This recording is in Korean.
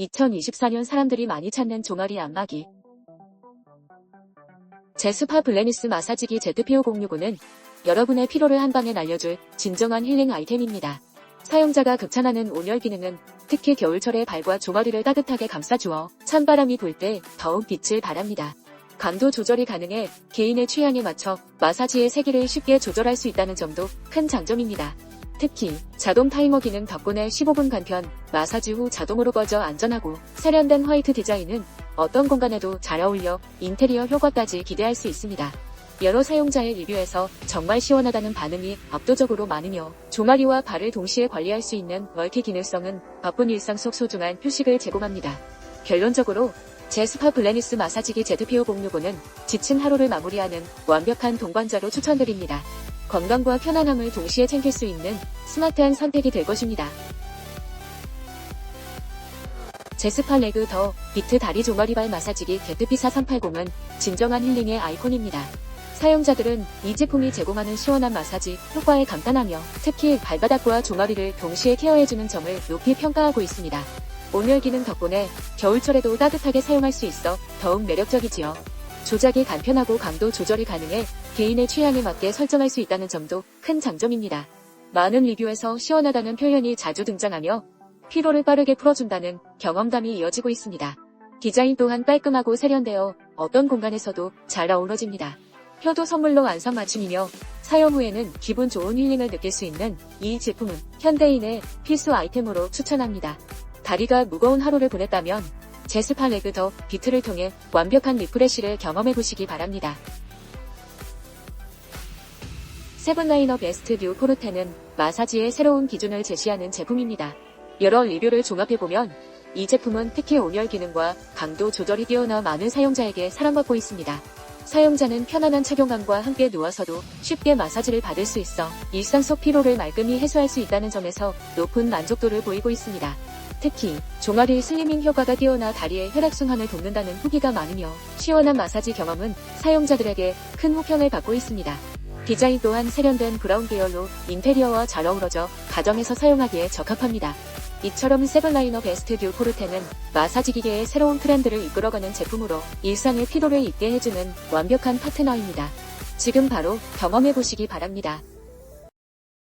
2024년 사람들이 많이 찾는 종아리 안마기. 제스파 블레니스 마사지기 ZPO065는 여러분의 피로를 한 방에 날려줄 진정한 힐링 아이템입니다. 사용자가 극찬하는 온열 기능은 특히 겨울철에 발과 종아리를 따뜻하게 감싸주어 찬바람이 불 때 더욱 빛을 발합니다. 강도 조절이 가능해 개인의 취향에 맞춰 마사지의 세기를 쉽게 조절할 수 있다는 점도 큰 장점입니다. 특히 자동 타이머 기능 덕분에 15분 간편, 마사지 후 자동으로 꺼져 안전하고 세련된 화이트 디자인은 어떤 공간에도 잘 어울려 인테리어 효과까지 기대할 수 있습니다. 여러 사용자의 리뷰에서 정말 시원하다는 반응이 압도적으로 많으며 종아리와 발을 동시에 관리할 수 있는 멀티 기능성은 바쁜 일상 속 소중한 휴식을 제공합니다. 결론적으로 제스파 블레니스 마사지기 ZPO065는 지친 하루를 마무리하는 완벽한 동반자로 추천드립니다. 건강과 편안함을 동시에 챙길 수 있는 스마트한 선택이 될 것입니다. 제스파 레그 더 비트 다리 종아리발 마사지기 게트피 4380은 진정한 힐링의 아이콘입니다. 사용자들은 이 제품이 제공하는 시원한 마사지 효과에 감탄하며 특히 발바닥과 종아리를 동시에 케어해주는 점을 높이 평가하고 있습니다. 온열 기능 덕분에 겨울철에도 따뜻하게 사용할 수 있어 더욱 매력적이지요. 조작이 간편하고 강도 조절이 가능해 개인의 취향에 맞게 설정할 수 있다는 점도 큰 장점입니다. 많은 리뷰에서 시원하다는 표현이 자주 등장하며 피로를 빠르게 풀어준다는 경험담이 이어지고 있습니다. 디자인 또한 깔끔하고 세련되어 어떤 공간에서도 잘 어우러집니다. 효도 선물로 안성맞춤이며 사용 후에는 기분 좋은 힐링을 느낄 수 있는 이 제품은 현대인의 필수 아이템으로 추천합니다. 다리가 무거운 하루를 보냈다면 제스파 레그 더 비트를 통해 완벽한 리프레쉬를 경험해 보시기 바랍니다. 세븐라이너 베스트 듀 포르테는 마사지의 새로운 기준을 제시하는 제품입니다. 여러 리뷰를 종합해보면 이 제품은 특히 온열 기능과 강도 조절이 뛰어나 많은 사용자에게 사랑받고 있습니다. 사용자는 편안한 착용감과 함께 누워서도 쉽게 마사지를 받을 수 있어 일상 속 피로를 말끔히 해소할 수 있다는 점에서 높은 만족도를 보이고 있습니다. 특히 종아리 슬리밍 효과가 뛰어나 다리의 혈액순환을 돕는다는 후기가 많으며 시원한 마사지 경험은 사용자들에게 큰 호평을 받고 있습니다. 디자인 또한 세련된 브라운 계열로 인테리어와 잘 어우러져 가정에서 사용하기에 적합합니다. 이처럼 세븐라이너 베스트 듀 포르테는 마사지 기계의 새로운 트렌드를 이끌어가는 제품으로 일상의 피로를 잊게 해주는 완벽한 파트너입니다. 지금 바로 경험해 보시기 바랍니다.